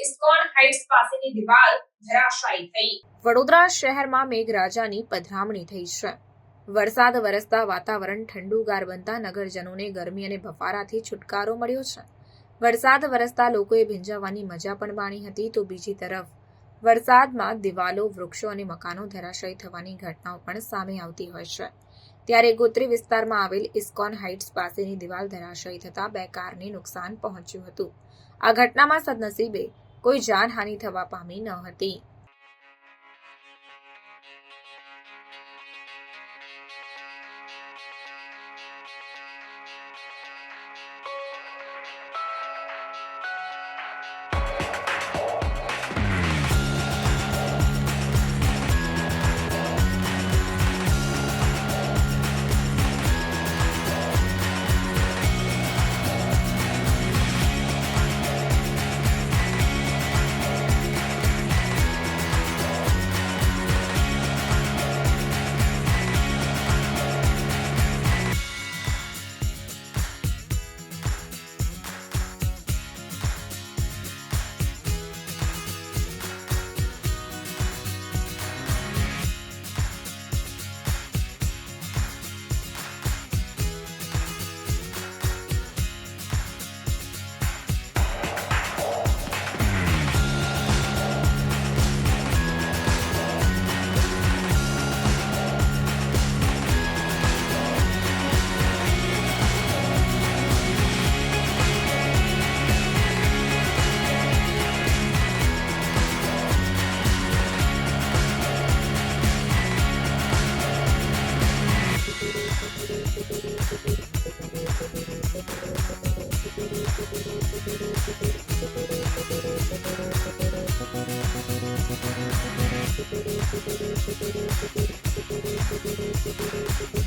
ISKCON heights પાસેની દિવાલ ધરાશાયી થઈ. વડોદરા શહેરમાં મેઘરાજાની પધરામણી થઈ છે. વરસાદ વરસતા વાતાવરણ ઠંડુગાર બનતા નગરજનોને ગરમી અને બફારાથી છુટકારો મળ્યો છે. વરસાદ વરસતા લોકોએ ભીંજાવાની મજા પણ માણી હતી તો બીજી તરફ, વરસાદમાં દિવાલો, વૃક્ષો અને મકાનો ધરાશયી થવાની ઘટનાઓ પણ સામે આવતી હોય છે. ત્યારે ગોત્રી વિસ્તારમાં આવેલ ઇસ્કોન હાઇટ્સ પાસેની દિવાલ ધરાશયી થતા બે કારને નુકસાન પહોંચ્યું હતું. આ ઘટનામાં સદનસીબે કોઈ જાનહાનિ થવા પામી ન હતી. Thank